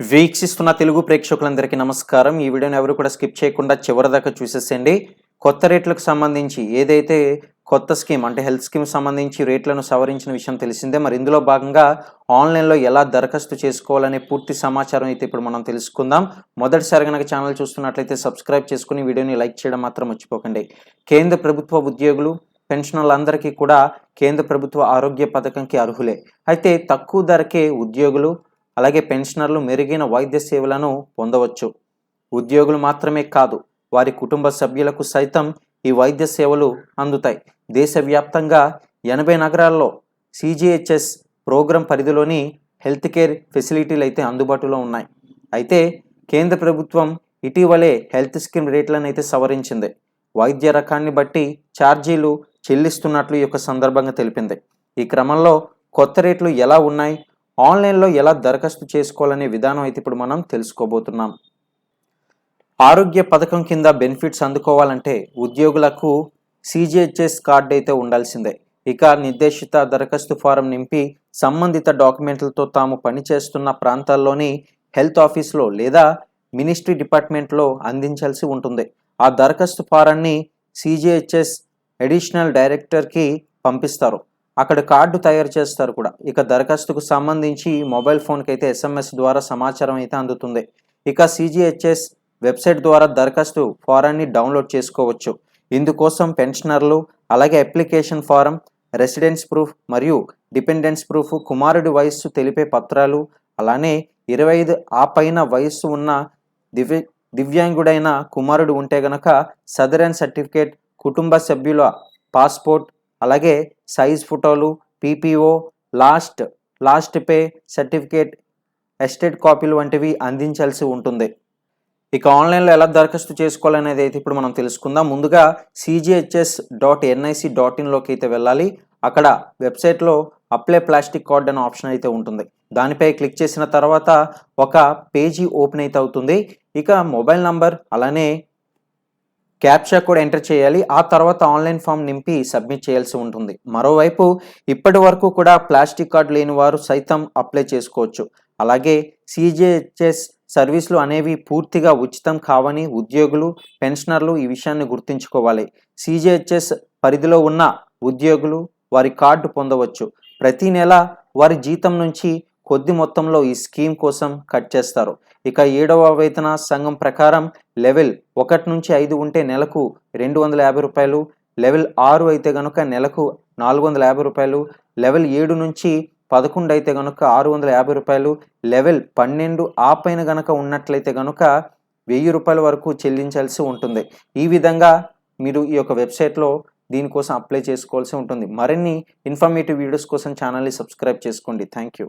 వీక్షిస్తున్న తెలుగు ప్రేక్షకులందరికీ నమస్కారం. ఈ వీడియోని ఎవరు కూడా స్కిప్ చేయకుండా చివరి దాకా చూసేసేయండి. కొత్త రేట్లకు సంబంధించి ఏదైతే కొత్త స్కీమ్ అంటే హెల్త్ స్కీమ్ సంబంధించి రేట్లను సవరించిన విషయం తెలిసిందే. మరి ఇందులో భాగంగా ఆన్లైన్లో ఎలా దరఖాస్తు చేసుకోవాలనే పూర్తి సమాచారం అయితే ఇప్పుడు మనం తెలుసుకుందాం. మొదటిసారి కనుక ఛానల్ చూస్తున్నట్లయితే సబ్స్క్రైబ్ చేసుకుని వీడియోని లైక్ చేయడం మాత్రం మర్చిపోకండి. కేంద్ర ప్రభుత్వ ఉద్యోగులు పెన్షనర్లందరికీ కూడా కేంద్ర ప్రభుత్వ ఆరోగ్య పథకంకి అర్హులే. అయితే తక్కువ ధరకే ఉద్యోగులు అలాగే పెన్షనర్లు మెరుగైన వైద్య సేవలను పొందవచ్చు. ఉద్యోగులు మాత్రమే కాదు వారి కుటుంబ సభ్యులకు సైతం ఈ వైద్య సేవలు అందుతాయి. దేశవ్యాప్తంగా ఎనభై నగరాల్లో సిజిహెచ్ఎస్ ప్రోగ్రాం పరిధిలోని హెల్త్ కేర్ ఫెసిలిటీలు అయితే అందుబాటులో ఉన్నాయి. అయితే కేంద్ర ప్రభుత్వం ఇటీవలే హెల్త్ స్కీమ్ రేట్లను అయితే సవరించింది. వైద్య రకాన్ని బట్టి ఛార్జీలు చెల్లిస్తున్నట్లు ఈ యొక్క సందర్భంగా తెలిపింది. ఈ క్రమంలో కొత్త రేట్లు ఎలా ఉన్నాయి? ఆన్లైన్లో ఎలా దరఖాస్తు చేసుకోవాలనే విధానం అయితే ఇప్పుడు మనం తెలుసుకోబోతున్నాం. ఆరోగ్య పథకం కింద బెనిఫిట్స్ అందుకోవాలంటే ఉద్యోగులకు సీజీహెచ్ఎస్ కార్డు అయితే ఉండాల్సిందే. ఇక నిర్దేశిత దరఖాస్తు ఫారం నింపి సంబంధిత డాక్యుమెంట్లతో తాము పనిచేస్తున్న ప్రాంతాల్లోని హెల్త్ ఆఫీస్లో లేదా మినిస్ట్రీ డిపార్ట్మెంట్లో అందించాల్సి ఉంటుంది. ఆ దరఖాస్తు ఫారాన్ని సీజీహెచ్ఎస్ అడిషనల్ డైరెక్టర్కి పంపిస్తారు. అక్కడ కార్డు తయారు చేస్తారు కూడా. ఇక దరఖాస్తుకు సంబంధించి మొబైల్ ఫోన్కి అయితే ఎస్ఎంఎస్ ద్వారా సమాచారం అయితే అందుతుంది. ఇక సిజిహెచ్ఎస్ వెబ్సైట్ ద్వారా దరఖాస్తు ఫారాన్ని డౌన్లోడ్ చేసుకోవచ్చు. ఇందుకోసం పెన్షనర్లు అలాగే అప్లికేషన్ ఫారం రెసిడెన్స్ ప్రూఫ్ మరియు డిపెండెన్స్ ప్రూఫ్ కుమారుడి వయస్సు తెలిపే పత్రాలు అలానే ఇరవై ఐదు ఆ పైన వయస్సు ఉన్న దివ్య దివ్యాంగుడైన కుమారుడు ఉంటే గనక సదరన్ సర్టిఫికేట్ కుటుంబ సభ్యుల పాస్పోర్ట్ అలాగే సైజ్ ఫోటోలు PPO last last pay certificate estate కాపీలు వంటివి అందించాల్సి ఉంటుంది. ఇక ఆన్లైన్లో ఎలా దరఖాస్తు చేసుకోవాలనేది అయితే ఇప్పుడు మనం తెలుసుకుందాం. ముందుగా సిజిహెచ్ఎస్ డాట్ ఎన్ఐసి డాట్ ఇన్లోకి అయితే వెళ్ళాలి. అక్కడ వెబ్సైట్లో అప్లై ప్లాస్టిక్ కార్డ్ అనే ఆప్షన్ అయితే ఉంటుంది. దానిపై క్లిక్ చేసిన తర్వాత ఒక పేజీ ఓపెన్ అయితే అవుతుంది. ఇక మొబైల్ నంబర్ అలానే క్యాప్చా కూడా ఎంటర్ చేయాలి. ఆ తర్వాత ఆన్లైన్ ఫామ్ నింపి సబ్మిట్ చేయాల్సి ఉంటుంది. మరోవైపు ఇప్పటి వరకు కూడా ప్లాస్టిక్ కార్డు లేని వారు సైతం అప్లై చేసుకోవచ్చు. అలాగే సిజేహెచ్ఎస్ సర్వీసులు అనేవి పూర్తిగా ఉచితం కావని ఉద్యోగులు పెన్షనర్లు ఈ విషయాన్ని గుర్తుంచుకోవాలి. సిజేహెచ్ఎస్ పరిధిలో ఉన్న ఉద్యోగులు వారి కార్డు పొందవచ్చు. ప్రతి నెల వారి జీతం నుంచి కొద్ది మొత్తంలో ఈ స్కీమ్ కోసం కట్ చేస్తారు. ఇక ఏడవ వేతన సంఘం ప్రకారం లెవెల్ ఒకటి నుంచి ఐదు ఉంటే నెలకు రెండు వందల యాభై రూపాయలు లెవెల్ ఆరు అయితే కనుక నెలకు నాలుగు వందల యాభై రూపాయలు లెవెల్ ఏడు నుంచి పదకొండు అయితే కనుక ఆరు వందల యాభై రూపాయలు లెవెల్ పన్నెండు ఆ పైన గనక ఉన్నట్లయితే కనుక వెయ్యి రూపాయల వరకు చెల్లించాల్సి ఉంటుంది. ఈ విధంగా మీరు ఈ యొక్క వెబ్సైట్లో దీనికోసం అప్లై చేసుకోవాల్సి ఉంటుంది. మరిన్ని ఇన్ఫర్మేటివ్ వీడియోస్ కోసం ఛానల్ని సబ్స్క్రైబ్ చేసుకోండి. Thank you